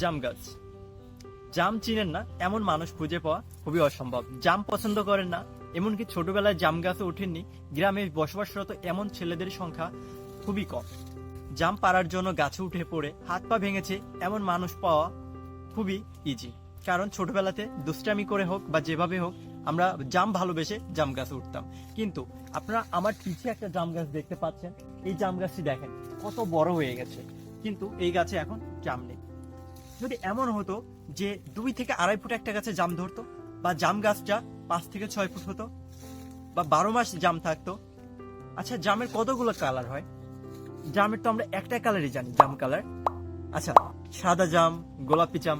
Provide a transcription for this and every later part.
জাম গাছ। জাম চিনেন না, এমন মানুষ খুঁজে পাওয়া খুবই অসম্ভব। জাম পছন্দ করেন না, এমনকি ছোটবেলায় জাম গাছে ওঠেননি গ্রামে বসবাসরত এমন ছেলেদের সংখ্যা খুবই কম। জাম পাড়ার জন্য গাছে উঠে পড়ে, হাত পা ভেঙেছে, এমন মানুষ পাওয়া খুবই ইজি কারণ ছোটবেলাতে দুষ্টামি করে হোক বা যেভাবে হোক, আমরা জাম ভালোবেসে জাম গাছে উঠতাম। কিন্তু আপনারা আমার পিছিয়ে একটা জাম গাছ দেখতে পাচ্ছেন, এই জাম গাছটি দেখেন, কত বড় হয়ে গেছে। কিন্তু এই গাছে এখন জাম নেই। যদি এমন হতো যে দুই থেকে আড়াই ফুট একটা গাছে জাম ধরতো, বা জাম গাছটা পাঁচ থেকে ছয় ফুট হতো, বা বারো মাস জাম থাকতো আচ্ছা জামের কতগুলো কালার হয়? জামের তো আমরা একটা কালারই জানি, জাম কালার আচ্ছা সাদা জাম, গোলাপি জাম,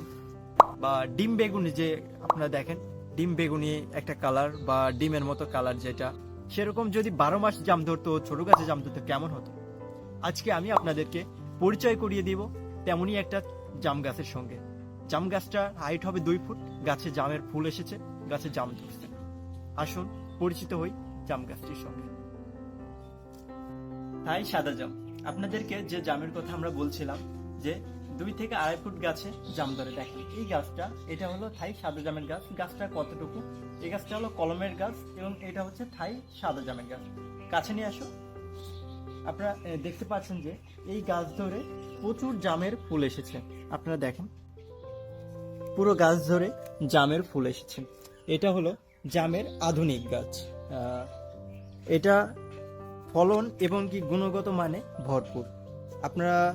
বা ডিম বেগুনি যে আপনারা দেখেন, ডিম বেগুনি একটা কালার বা ডিমের মতো কালার যেটা, সেরকম যদি বারো মাস জাম ধরতো, ছোট গাছে জাম ধরতো, কেমন হতো? আজকে আমি আপনাদেরকে পরিচয় করিয়ে দিব, তেমনই একটা জাম গাছের সঙ্গে। জাম গাছটা হাইট হবে দুই ফুট, গাছে জামের ফুল এসেছে, গাছে জাম ধরছে। আসুন, পরিচিত হই জাম গাছটির সঙ্গে। হাই সাদা জাম। আপনাদেরকে যে জামের কথা আমরা বলছিলাম, যে দুই থেকে আড়াই ফুট গাছে জাম ধরে, দেখেন, এই গাছটা, এটা হলো থাই সাদা জামের গাছ। গাছটা কতটুকু? এই গাছটা হলো কলমের গাছ এবং এটা হচ্ছে থাই সাদা জামের গাছ। কাছে নিয়ে আসো আপনারা দেখতে পাচ্ছেন যে এই গাছ ধরে প্রচুর জামের ফুল এসেছে। আপনারা দেখেন। পুরো গাছ ধরে জামের ফুল এসেছে। এটা হলো জামের আধুনিক গাছ। এটা ফলন এবং কি গুণগত মানে ভরপুর। আপনারা,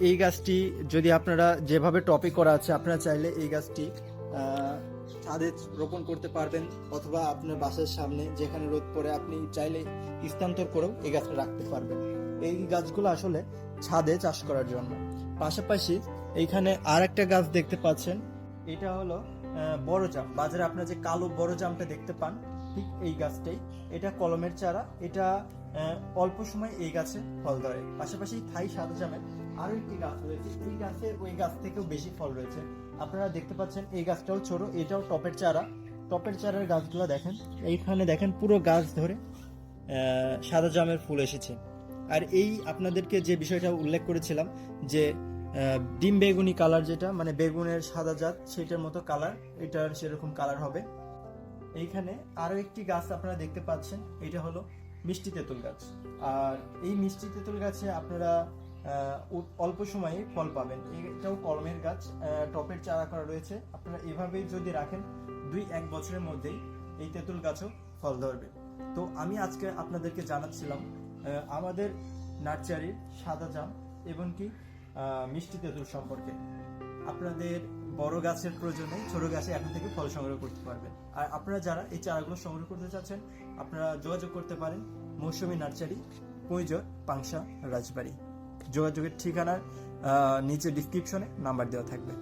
এই গাছটি যদি আপনারা যেভাবে টপিক করা আছে, আপনারা চাইলে এই গাছটি ছাদে রোপণ করতে পারবেন অথবা আপনার বাসার সামনে যেখানে রোদ পড়ে, আপনি চাইলে স্থানান্তর করেও এই গাছটা রাখতে পারবেন। এই গাছগুলো আসলে ছাদে চাষ করার জন্য। পাশাপাশি এইখানে আর একটা গাছ দেখতে পাচ্ছেন। এটা হলো বড় জাম। বাজারে আপনারা যে কালো বড় জামটা দেখতে পান ঠিক এই গাছটাই। এটা কলমের চারা, এটা অল্প সময় এই গাছে ফল ধরে। পাশাপাশি থাই সাদা জামের আরও একটি গাছ রয়েছে। এই গাছে, ওই গাছ থেকেও বেশি ফল রয়েছে। আপনারা দেখতে পাচ্ছেন এই গাছটাও ছোট, এটাও টপের চারা। টপের চারার গাছগুলো দেখেন, এইখানে দেখেন পুরো গাছ ধরে সাদা জামের ফুল এসেছে। আর এই আপনাদেরকে যে বিষয়টা উল্লেখ করেছিলাম, যে ডিম বেগুনি কালার যেটা মানে বেগুনের সাদা জাত সেটার মতো কালার, এটার সেরকম কালার হবে। এইখানে আরও একটি গাছ আপনারা দেখতে পাচ্ছেন, এটা হলো মিষ্টি তেঁতুল গাছ। আর এই মিষ্টি তেঁতুল গাছে আপনারা অল্প সময়ে ফল পাবেন। এটাও কলমের গাছ টপের চারা করা রয়েছে। আপনারা এভাবেই যদি রাখেন, দুই এক বছরের মধ্যেই এই তেঁতুল গাছও ফল ধরবে। তো আমি আজকে আপনাদেরকে জানাচ্ছিলাম আমাদের নার্সারির সাদা জাম এবং কি মিষ্টি তেঁতুল সম্পর্কে। আপনাদের বড় গাছের প্রয়োজন নেই, ছোট গাছে এখন থেকে ফল সংগ্রহ করতে পারবেন আর আপনারা যারা এই চারাগুলো সংগ্রহ করতে চাচ্ছেন, আপনারা যোগাযোগ করতে পারেন মৌসুমী নার্সারি কৈজর পাংশা, রাজবাড়ি। যোগাযোগের ঠিকানার নিচে ডিসক্রিপশনে নাম্বার দেওয়া থাকবে।